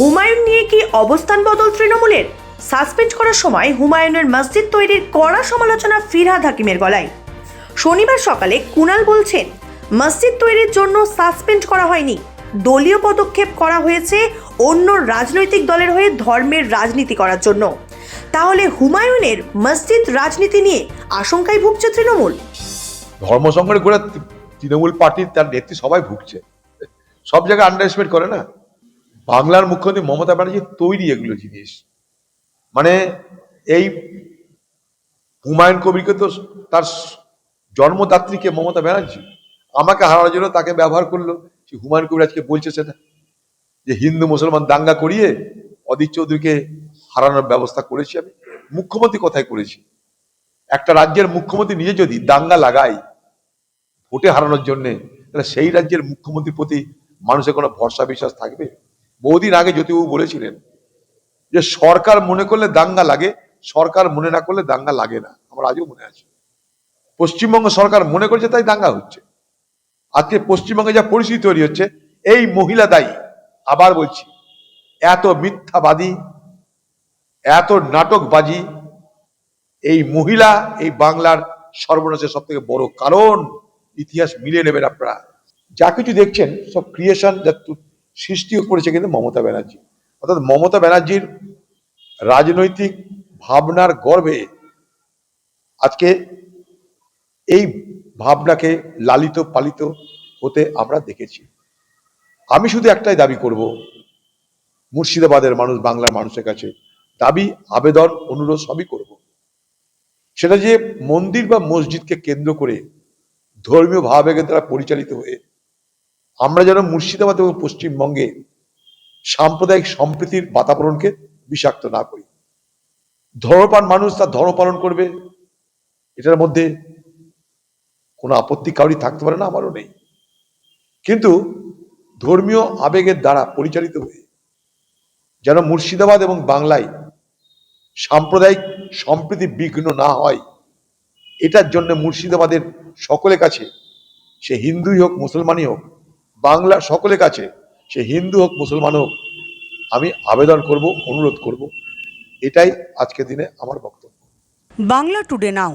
হুমায়ুন নিয়ে কি অবস্থান বদল তৃণমূলের? সাসপেন্ড করার সময় হুমায়ুনের মসজিদ তৈরির কড়া সমালোচনা ফিরহাদ হাকিমের গলায়। শনিবার সকালে কুনাল বলছেন, মসজিদ তৈরির জন্য সাসপেন্ড করা হয়নি। দলীয় পদক্ষেপ করা হয়েছে অন্য রাজনৈতিক দলের হয়ে ধর্মের রাজনীতি করার জন্য। তাহলে হুমায়ুনের মসজিদ রাজনীতি নিয়ে আশঙ্কায় ভুগছে তৃণমূল? ধর্ম সংকট তৃণমূল পার্টির তার নেত্রী সবাই ভুগছে। সব জায়গায় আন্ডার করে না? বাংলার মুখ্যমন্ত্রী মমতা ব্যানার্জি তৈরি এগুলো জিনিস। মানে এই হুমায়ুন কবিরকে তো তার জন্মদাত্রীকে মমতা ব্যানার্জি আমাকে হারানোর জন্য তাকে ব্যবহার করল। সে হুমায়ুন কবির আজকে বলছে সেটা, যে হিন্দু মুসলমান দাঙ্গা করিয়ে অদিত চৌধুরীকে হারানোর ব্যবস্থা করেছি আমি। মুখ্যমন্ত্রী কথাই করেছি? একটা রাজ্যের মুখ্যমন্ত্রী নিজে যদি দাঙ্গা লাগায় ভোটে হারানোর জন্যে, তাহলে সেই রাজ্যের মুখ্যমন্ত্রীর প্রতি মানুষের কোনো ভরসা বিশ্বাস থাকবে? বহুদিন আগে জ্যোতিবাবু বলেছিলেন যে সরকার মনে করলে দাঙ্গা লাগে, সরকার মনে না করলে দাঙ্গা লাগে না। আমার আজও মনে আছে। পশ্চিমবঙ্গ সরকার মনে করছে তাই দাঙ্গা হচ্ছে। আজকে পশ্চিমবঙ্গে যা পরিস্থিতি তৈরি হচ্ছে, এই মহিলা দায়ী। আবার বলছি, এত মিথ্যাবাদী, এত নাটকবাজি, এই মহিলা এই বাংলার সর্বনাশের সব থেকে বড় কারণ। ইতিহাস মিলিয়ে নেবেন আপনারা। যা কিছু দেখছেন, সব ক্রিয়েশন যা তু- সৃষ্টি করেছে কিন্তু মমতা ব্যানার্জি। অর্থাৎ মমতা ব্যানার্জির রাজনৈতিক ভাবনার গর্ভে আজকে এই ভাবনাকে লালিত পালিত হতে আমরা দেখেছি। আমি শুধু একটাই দাবি করব, মুর্শিদাবাদের মানুষ, বাংলার মানুষের কাছে দাবি, আবেদন, অনুরোধ সবই করব। সেটা যে মন্দির বা মসজিদকে কেন্দ্র করে ধর্মীয় ভাবাবেগের দ্বারা পরিচালিত হয়ে আমরা যেন মুর্শিদাবাদ এবং পশ্চিমবঙ্গে সাম্প্রদায়িক সম্প্রীতির বাতাবরণকে বিষাক্ত না করি। ধর্মপান মানুষ তার ধর্ম পালন করবে, এটার মধ্যে কোনো আপত্তি কাউরি থাকতে পারে না, আমারও নেই। কিন্তু ধর্মীয় আবেগের দ্বারা পরিচালিত হয়ে যেন মুর্শিদাবাদ এবং বাংলায় সাম্প্রদায়িক সম্প্রীতি বিঘ্ন না হয়, এটার জন্য মুর্শিদাবাদের সকলের কাছে, সে হিন্দুই হোক, মুসলমানই হোক বাংলার সকলের কাছে, সে হিন্দু হোক, মুসলমান হোক, আমি আবেদন করব, অনুরোধ করব। এটাই আজকের দিনে আমার বক্তব্য। বাংলা টুডে নাও